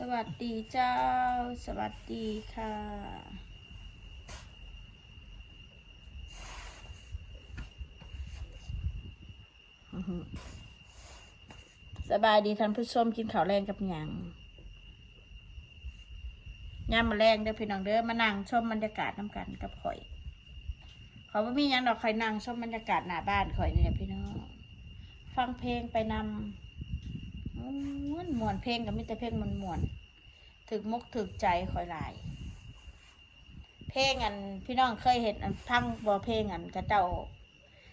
สวัสดีเจ้า สวัสดีค่ะ สบายดีท่านผู้ชมกินข้าวแรงกับหยังย่ามมาแรงเด้อพี่น้องเด้อมานั่งชมบรรยากาศน้ำกันกับข่อยเขาไม่มีหยังดอกข่อยนั่งชมบรรยากาศหน้าบ้านข่อยนี่แหละพี่น้อง ฟังเพลงไปนำ ม้วนมวนเพลงกับมิต่เพลงมวนมวนถึกมกถึกใจข่อยหลาย เพลงอันพี่น้องเคยเห็นอันพังบอเพลงอันกระเจ้า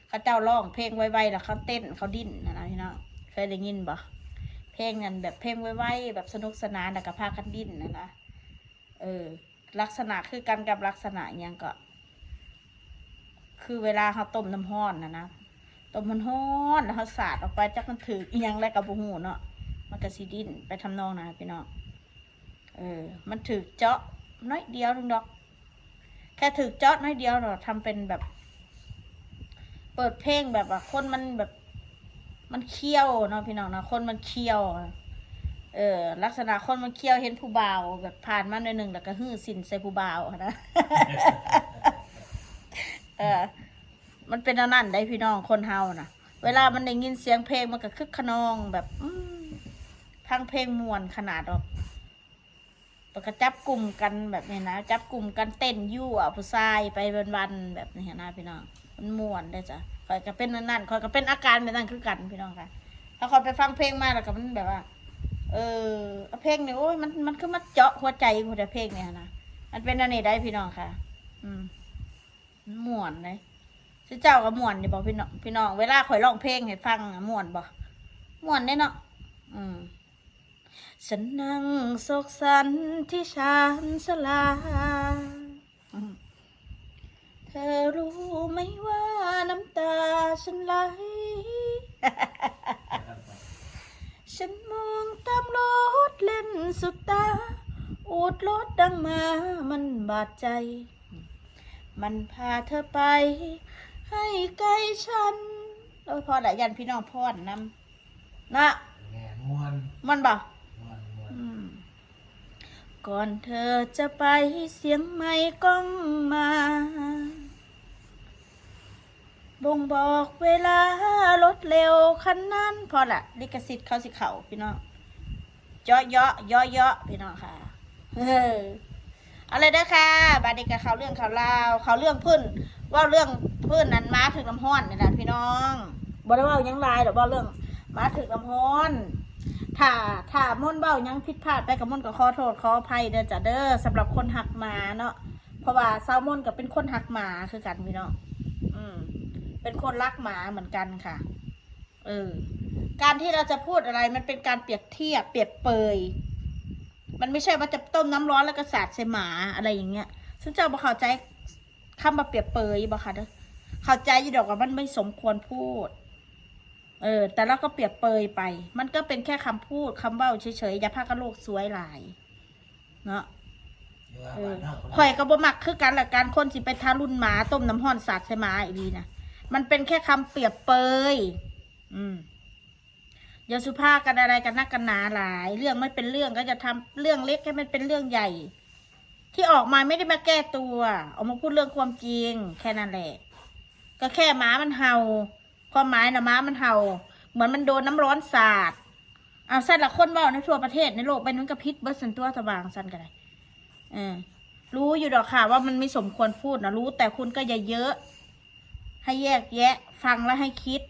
เขาเจ้าร้องเพลงไวๆแล้วเขาเต้นเขาดิ้นนะนะพี่น้องเคยได้ยินบ่เพลงนั้นแบบเพลงไวๆแบบสนุกสนานแล้วก็พากันดิ้นนะนะเออ ลักษณะคือกันกับลักษณะอิหยังก็ คือเวลาเขาต้มน้ำห้อนนะนะต้มมันห้อนแล้วเขาสาดออกไปจักมันถืออียังแล้วกับบุหูเนาะ มันก็สีดินไปทำนองนะพี่น้องเออ มันถือเจาะน้อยเดียวนึงดอก แค่ถือเจาะน้อยเดียวเราทำเป็นแบบ เปิดเพลงแบบว่าคนมันแบบ มันเคี้ยวเนาะพี่น้องนะคนมันเคี้ยวเออลักษณะคนมันเคี้ยวเห็นผู้บ่าวแบบผ่านมาหน่อยหนึ่งแล้วก็ฮื้อสินใส่ผู้บ่าวนะเออ มันเป็นอันนั่นได้พี่น้องคนเฮานะเวลามันได้ยินเสียงเพลงมันก็คึกขนองแบบ อื ทั้งเพลงมวนขนาดออกปกจับกลุ่มกันแบบนี้นะจับกลุ่มกันเต้นยู่อะผู้ชายไปวันๆแบบนี้นะพี่น้องมันมวนได้จ้ะคอยก็เป็นนั่นนั่นคอยก็เป็นอาการแบบนั้นคือกันพี่น้องค่ะถ้าคอยไปฟังเพลงมาแล้วก็มันแบบว่า เออเพลงเนี่ยโอ้ยมันมันคือมาเจาะหัวใจหัวใจเพลงเนี่ยนะมันเป็นอันนี้ได้พี่น้องค่ะ อืมมันมวนเลยชื่อเจ้าก็ม่วนนี่บอกพี่น้องพี่น้องเวลาคอยร้องเพลงให้ฟังม่วนบ่ม่วนได้เนาะอืม ฉันนั่งโศกสันที่ชานสลาอืมเธอรู้ไหมว่าน้ำตาฉันไหล ฉันมองตามรถเล่นสุดตา อูดรถดังมามันบาดใจ มันพาเธอไป ให้ไกลฉันโอ้ยพอละยันพี่น้องพอดนำนะแง่ม่วน มันบอกม่วนม่วนอืม ก่อนเธอจะไปเสียงไม่ก้องมา บ่งบอกเวลารถเร็วคันนั้นพอละลิขสิทธิ์เขาสิเขาพี่น้องเยาะเยาะเยาะเยาะพี่น้องค่ะเออเอาเลยเด้อค่ะบาดนี้กับเขาเรื่องเขาเล่าเขาเรื่องพื้นว่าเรื่องพื้นนั้นมาถึงน้ำห้อนนี่แหละพี่น้องบ่ได้ว่ายังลายหรอกว่าเรื่องมาถึงน้ำห้อน ถ้าถ้าม่นเบ้ายังผิดพลาดไปกับม่นก็ขอโทษขออภัยเด้อจ้ะเด้อสำหรับคนหักหมาเนาะเพราะว่าซาวม่นก็เป็นคนหักหมาคือกันพี่น้องอืม เป็นคนรักหมาเหมือนกันค่ะ เออ การที่เราจะพูดอะไรมันเป็นการเปรียบเทียบเปรียบเปย มันไม่ใช่ว่าจะต้มน้ำร้อนแล้วก็สาดใส่หมาอะไรอย่างเงี้ยซึ่งเจ้าบ่เข้าใจคำว่าเปรียบเปยบ่ค่ะเด้อเข้าใจอยี่ดอกว่ามันไม่สมควรพูด เออ แต่เราก็เปรียบเปยไป มันก็เป็นแค่คำพูดคำเบ้าเฉยๆอย่าพากันโลกสวยหลาย เนาะข่ออบ้านนอกข่อยก็บ่มักคือกันละการคนสิไปทารุนหมาต้มน้ำห้อนสาดใส่หมาอีดีนะมันเป็นแค่คำเปรียบเปย อืมอย่าสุภาพกันอะไรกันนักกันหนาหลาย เรื่องไม่เป็นเรื่องก็จะทำเรื่องเล็กให้มันเป็นเรื่องใหญ่ ที่ออกมาไม่ได้มาแก้ตัว ออกมาพูดเรื่องความจริง แค่นั้นแหละ ก็แค่หมามันเห่า ความหมายนะหมามันเห่า เหมือนมันโดนน้ำร้อนสาดเอาสั้นละคนเว่าในทั่วประเทศในโลกใบนั้นก็พิษเบิร์สันตัวสว่างสันกันเลยเออรู้อยู่ดอกค่ะ ว่ามันไม่สมควรพูดนะรู้ แต่คุณก็อย่าเยอะ ให้แยกแยะ ฟังแล้วให้คิด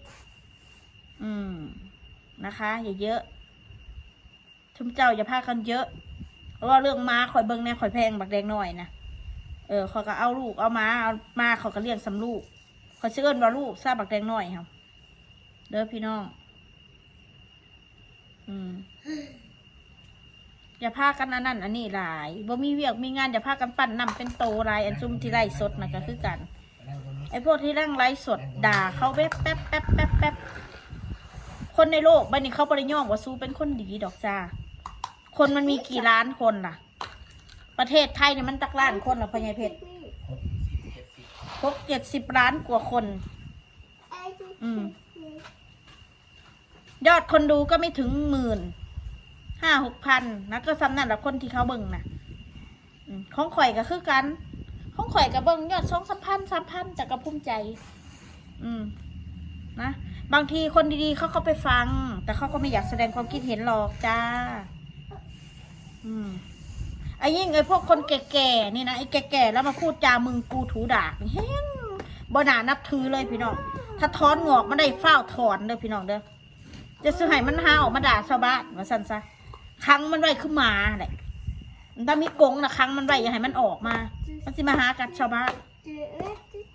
อืมนะคะ อย่าเยอะชุมเจ้าอย่าพากันเยอะ เพราะว่าเรื่องม้าข่อยเบิ้งแน่ข่อยแพงบักแดงหน่อยนะเออข่อยก็เอาลูกเอาม้าเอามาข่อยก็เลี้ยงสำลูกข่อยชื่อเอิ้นว่าลูกทราบบักแดงหน่อยครับ เด้อพี่น้อง อืมอย่าพากันอันนั้นอันนี้หลายบ่มีเวียกมีงานอย่าพากันปั่นนำเป็นโตหลายอันซุ่มที่ไล่สดนะก็คือกัน ไอ้พวกที่ร่างไล่สดด่าเขาแป๊บแป๊บแป๊บแป๊บแป๊บคนในโลกบันนี้เขาบริย่องว่าสู้เป็นคนดีดอกจ้า คนมันมีกี่ล้านคนล่ะ ประเทศไทยเนี่ยมันตักล้านคนเหรอพญายเพชรหกสิบเจ็ดสิบพกเจ็ดสิบล้านกว่าคน อืม ยอดคนดูก็ไม่ถึงหมื่นห้าหกพันนะก็ซ้ำนั่นแหละคนที่เขาเบิ่งนะของข่อยก็คือกัน ของข่อยก็เบิ่งยอดสองสามพันสามพันแต่ก็ภูมิใจ อืม นะบางทีคนดีๆเขาก็ไปฟัง แต่เขาก็ไม่อยากแสดงความคิดเห็นหรอกจ้า อืมไอ้ยิ่งไอ้พวกคนแก่ๆนี่นะไอ้แก่ๆแล้วมาพูดจามึงกูถูด่าเฮ้งบ่นานับถือเลยพี่น้อง ถ้าถอนงอกมันได้เฝ้าถอนเด้อพี่น้องเด้อ จะซื้อให้มันหาออกมาด่าชาวบ้านว่าซั่นซะครั้งมันไว้ขึ้นมาแหละถ้ามีกรงนะครั้งมันไว้อย่าให้มันออกมา มันสิมาหากัดชาวบ้าน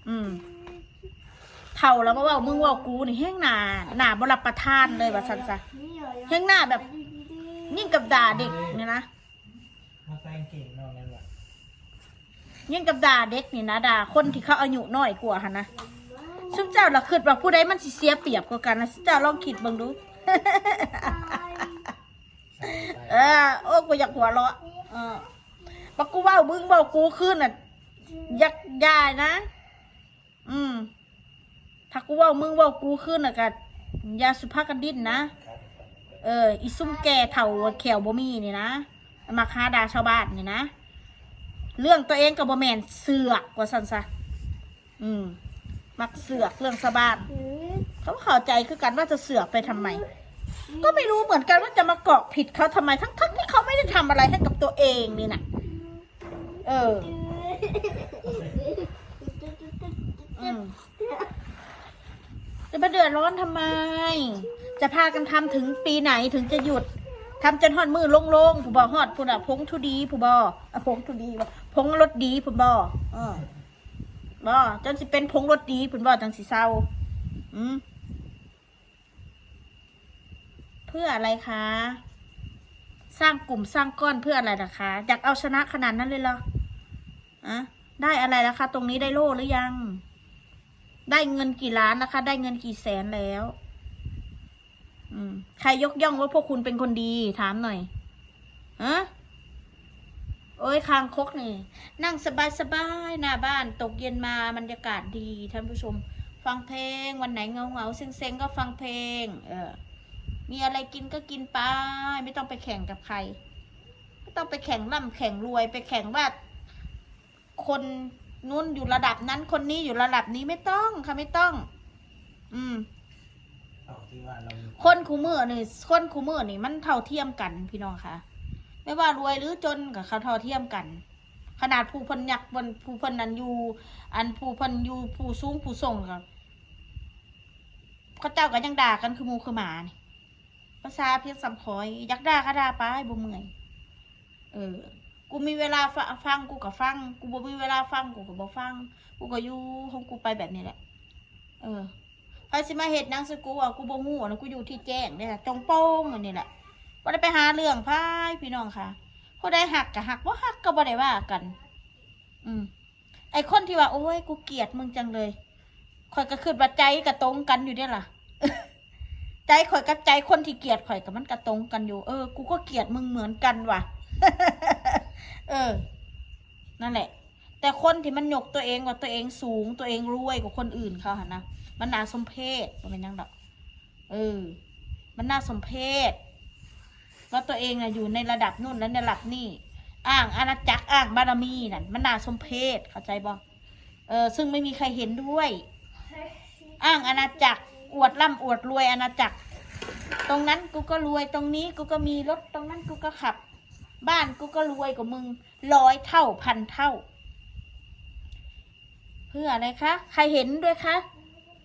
อืมเท่าแล้วก็ว่ามึงเว่ากูนี่แห้งหนาหนาบรับประทานเลยว่าซั่นซะแห้งหน้าแบบยิ่งกับด่าเด็กเนี่ยนะมาใส่กางเก่งนอกนั่นแหละยิ่งกับด่าเด็กนี่นะด่าคนที่เขาอายุน้อยกว่าหันนะชุบเจ้าละคิดว่าผู้ใดมันสิเสียเปรียบกว่ากันนะชุบเจ้าลองคิดเบิ่งดูใส่ไป เออโอ้กูอยากหัวเราะเออปักกูว่าบึ้งเบากูขึ้นน่ะยักยายนะ อืม ถ้ากูว่ามึงว่ากูขึ้นน่ะกัยาสุภาพกันดิ้นนะ เออ อีซุ่มแก่เถ่าแขวบ่มีนี่นะมาค้าดาชาวบ้านนี่นะ เรื่องตัวเองกับบ่แมนเสือกว่าสันซะ อืม มักเสือกเรื่องชาวบ้าน เขาเข้าใจคือกันว่าจะเสือกไปทำไม ก็ไม่รู้เหมือนกันว่าจะมาเกาะผิดเขาทำไมทั้งทั้งที่เขาไม่ได้ทำอะไรให้กับตัวเองนี่นะเออจะมาเดือดร้อนทำไม จะพากันทำถึงปีไหนถึงจะหยุดทำจนหอดมือโล่งๆ ผู้บอหอดผู้น่ะพงทุดีผู้บออะพงทุดีบ่พงรถดีผู้บอเออบอจนสิเป็นพงรถดีผู้บอจังสิเศร้า อืม เพื่ออะไรคะ สร้างกลุ่มสร้างก้อนเพื่ออะไรนะคะ อยากเอาชนะขนาดนั้นเลยเหรออะได้อะไรแล้วคะ ตรงนี้ได้โล่หรือยัง ได้เงินกี่ล้านนะคะ ได้เงินกี่แสนแล้ว อืม ใครยกย่องว่าพวกคุณเป็นคนดีถามหน่อยฮะโอ้ยคางคกนี่ นั่งสบายสบายหน้าบ้าน ตกเย็นมาบรรยากาศดีท่านผู้ชม ฟังเพลงวันไหนเงาเงาเซ็งเซ็งก็ฟังเพลง เออ มีอะไรกินก็กินไป ไม่ต้องไปแข่งกับใคร ไม่ต้องไปแข่งร่ำแข่งรวยไปแข่งว่า คนนู้นอยู่ระดับนั้น คนนี้อยู่ระดับนี้ไม่ต้องค่ะไม่ต้อง อืมเอาที่ว่าเรามีคนคูมือนี่คนคูมือนี่มันเท่าเทียมกันพี่น้องค่ะไม่ว่ารวยหรือจนกับเขาเท่าเทียมกัน ขนาดผู้เพันยักษ์บนผู้เพันนั้นอยู่อันผู้เพันอยู่ผู้สูงผู้ส่งกับเขาเจ้าก็ยังด่ากันคือหมูคือหมานี่ ภาษาเพียงสำคอยอยักด่าก็ด่าไปบ่เมื่อยเออ กูมีเวลาฟังกูก็ฟัง กูบ่มีเวลาฟังกูก็บ่ฟัง กูก็อยู่ของกูไปแบบนี้แหละ เออไปสิมาเฮ็ดนังสกูอะกูบ่ฮู้นะกูอยู่ที่แจ้งเนี่ยจงโป้งอันนี้แหละบ่ได้ไปหาเรื่องพายพี่น้องค่ะผู้ใดหักก็หักบ่หักก็บ่ได้ว่ากัน อืมไอคนที่ว่าโอ้ยกูเกลียดมึงจังเลยข่อยก็คิดว่าใจก็ตรงกันอยู่เด้ล่ะ ใจข่อยกับใจคนที่เกลียดข่อยก็มันก็ตรงกันอยู่ เออ กูก็เกลียดมึงเหมือนกันว่ะ เออ นั่นแหละ แต่คนที่มันยกตัวเองว่าตัวเองสูงตัวเองรวยกว่าคนอื่นเขาหะนะ มันน่าสมเพชมันเป็นยังดอก เออ มันน่าสมเพชว่าตัวเองอะอยู่ในระดับนู่นและในระดับนี่อ้างอาณาจักรอ้างบารมีนั่นมันน่าสมเพชเข้าใจบ่เออ ซึ่งไม่มีใครเห็นด้วย อ้างอาณาจักร อวดร่ำอวดรวยอาณาจักร ตรงนั้นกูก็รวยตรงนี้กูก็มีรถตรงนั้นกูก็ขับ บ้านกูก็รวยกว่ามึงร้อยเท่าพันเท่า เพื่ออะไรคะ ใครเห็นด้วยคะ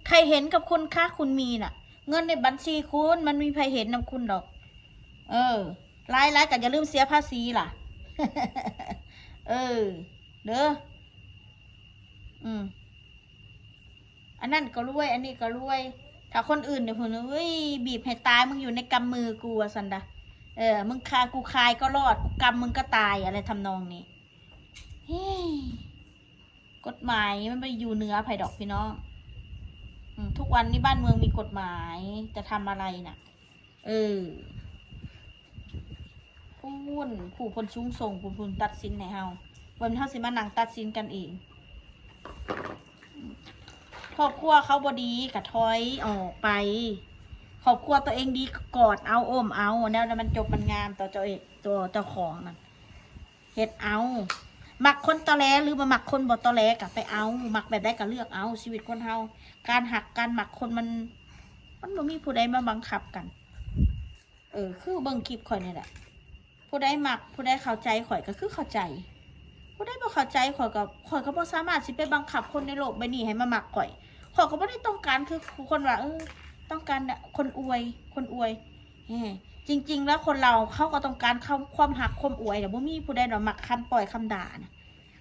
ใครเห็นกับคุณคะคุณมีน่ะ เงินในบัญชีคุณมันมีใครเห็นนำคุณดอก เออรายรายกันอย่าลืมเสียภาษีล่ะ เออ เด้อ อืม อันนั้นก็รวย อันนี้ก็รวย ถ้าคนอื่นเนี่ยผมเฮ้ยบีบให้ตายมึงอยู่ในกำมือกูอะสันดาเออ มึงคากูคายก็รอดกูกำมึงก็ตายอะไรทำนองนี้เฮ้ยกฎหมายมันไปอยู่เหนือไผ่ดอกพี่น้องทุกวันนี้บ้านเมืองมีกฎหมายจะทำอะไรน่ะ เออผู้วุ่นผู้พลชุ้งส่งผู้พลตัดสินในเฮาวันเฮาสิมานังตัดสินกันเอง ครอบครัวเขาบดีกะถอยออกไปครอบครัวตัวเองดีกอดเอาโอมเอาแนวนั้นมันจบมันงามต่อเจ้าเองตัวเจ้าของนั่นเฮ็ดเอาหมักคนตอแหลหรือมาหมักคนบ่ตอแหลกับไปเอาหมักแบบได้ก็เลือกเอาชีวิตคนเฮาการหักการหมักคนมัน มันบ่มีผู้ใดมาบังคับกัน เออ คือเบิ่งคลิปข่อยนี่แหละผู้ใดหมักผู้ใดเข้าใจข่อยก็คือเข้าใจ ผู้ใดบ่เข้าใจข่อยก็ข่อยก็บ่สามารถสิไปบังคับคนในโลกใบนี้ให้มามักข่อยข่อยก็บ่ได้ต้องการคือคนว่าเออ ต้องการเนี่ยคนอวย คนอวยแหมจริง ๆ แล้วคนเราเขาก็ต้องการคำความหักความอวยแต่บ่มีผู้ใดดอกมักคำปล่อยคำด่านะ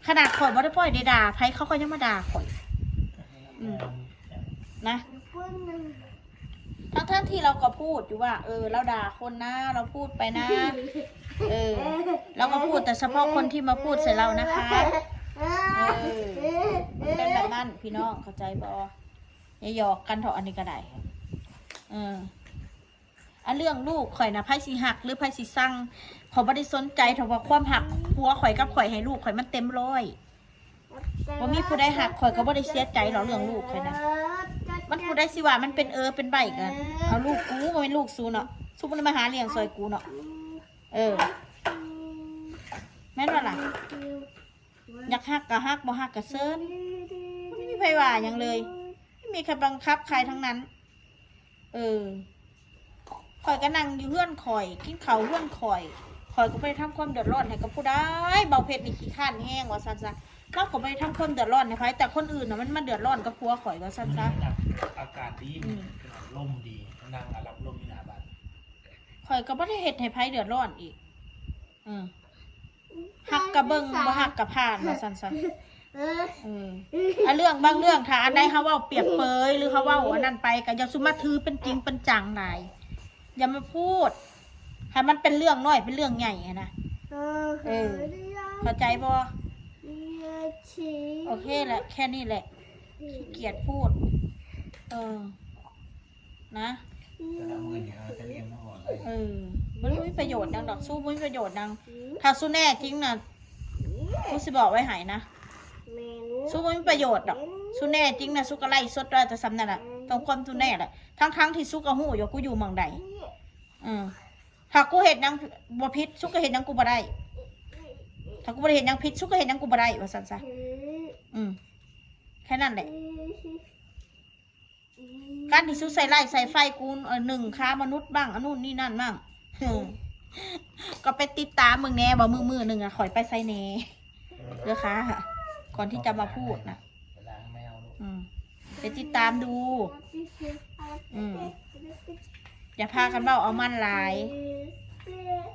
ขนาดข่อยบ่ได้ปล่อยได้ด่าไผเขาก็ยังมาด่าข่อยนะทั้งท่านที่เราก็พูดอยู่ว่า เออ เราด่าคนนะ เราพูดไปนะ เออ เราก็พูดแต่เฉพาะคนที่มาพูดใส่เรานะคะ เออมันเป็นแบบนั้นพี่น้องเข้าใจบอย่าหยอกกันเถอะอันนี้ก็ได้เอออันเรื่องลูกข่อยนะไพ่สีหักหรือไพ่สีสั่งขอยบ่ได้สนใจเถอะว่าความหักผัวข่อยกับข่อยให้ลูกข่อยมันเต็มร้อยว่ามีผู้ใดหักข่อยก็บ่ได้เสียใจหรอกเรื่องลูกข่อยนะมันผู้ใดสิว่ามันเป็นเออเป็นใบกันเอาลูกกูก็เป็นลูกซูเนาะซูมันมาหาเลี้ยงซอยกูเนาะ เออ แม่นว่าล่ะ อยากหักก็หักบ่หักก็เซินไม่มีใครว่าอย่างเลย ไม่มีใครบังคับใครทั้งนั้น เออข่อยก็นั่งอยู่เพื่อนข่อย กินข้าวเพื่อนข่อยข่อยก็ไปทำความเดือดร้อนให้กับผู้ใดเบาเพชรนี่ขี้ข้านแห้งว่าซั่นซะเราก็ไปทำความเดือดร้อนให้ใครแต่คนอื่นน่ะมันมาเดือดร้อนกับผัวข่อยว่าซั่นซะอากาศดีอืมลมดีนั่งอารับลมอยู่หน้าบ้าน ข่อยก็บ่ได้เฮ็ดให้ไผเดือดร้อนอีกเออหักกะเบิ่งบ่หักกะผ่านว่าซั่นซะเอออะเรื่องบางเรื่องถ้าอันใดเขาเว่าเปรียบเปยหรือเขาเว่าอันนั้นไปก็อย่าสุมาถือเป็นจริงเป็นจังนายอย่ามาพูดให้มันเป็นเรื่องน้อยเป็นเรื่องใหญ่อะนะเออเข้าใจบ่โอเคแหละ แค่นี้แหละขี้เกียจพูด เออ นะ จะเอาเงินเนี่ยเอาจะเรียนมาอ่อนเลยเออมันไม่มีประโยชน์นังดอกสู้ไม่มีประโยชน์นังถ้าสู้แน่จริงนะกูสิบอกไว้ใหายนะ สู้ไม่มีประโยชน์ดอกสู้แน่จริงนะสู้ก็ไล่สดได้แต่ซ้ำนั่นแหละต้องความสู้แน่แหละทั้งทั้งๆที่สู้ก็หูอยู่กูอยู่เมืองใดอืมถ้ากูเห็นนังบ่พิษสู้ก็เห็นนังกูบ่ได้ ถ้ากูบ่ได้เห็นนังพิษสู้ก็เห็นนังกูบ่ได้ว่าซั่นซะอืมแค่นั้นแหละ การที่สู้ใส่ไล่ใส่ไฟกูเออหนึ่งค้ามนุษย์บ้างอันนู่นนี่นั่นบ้างก็ไปติดตามมึงแน่บ่มือมือหนึ่งอะข่อยไปใส่แน่เด้อค่ะก่อนที่จะมาพูดนะไปติดตามดู อืมอย่าพากันเบ้าเอามันลาย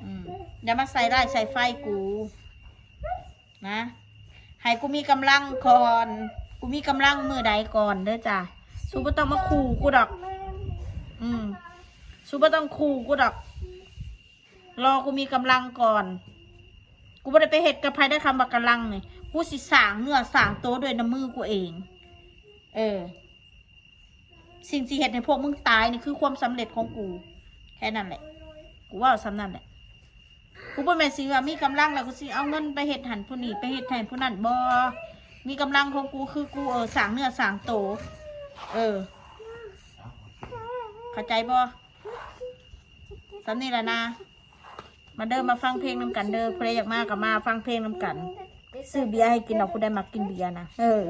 อืมอย่ามาใส่ไล่ใส่ไฟกู นะให้กูมีกำลังก่อน กูมีกำลังมือใดก่อนเด้อจ้ะ สูบ่ต้องมาขู่กูดอก อืมสูบ่ต้องขู่กูดอก รอกูมีกำลังก่อน กูไม่ได้ไปเห็ดกับใครได้คำว่ากำลังเลยกูสิสร้างเนื้อสร้างโตวด้วยน้ำมือกูเอง เออ สิ่งที่เห็ดในพวกมึงตายนี่คือความสำเร็จของกู แค่นั้นแหละ กูว่าสำนั่นแหละ กูบ่แม่นสิว่ามีกำลังแล้วกูสิเอาเงินไปเฮ็ดหันผู้นี้ไปเฮ็ดแทนผู้นั้นบ่มีกำลังของกูคือกูเออสร้างเนื้อสร้างโตว เออ เข้าใจบ่สำนี่แหละนะ มาเดินมาฟังเพลงน้ำกันเด้อเพลงอยากมากกับมาฟังเพลงน้ำกัน ซื้อเบียร์ให้กินเอาผู้ไดมากินเบียร์นะ เออ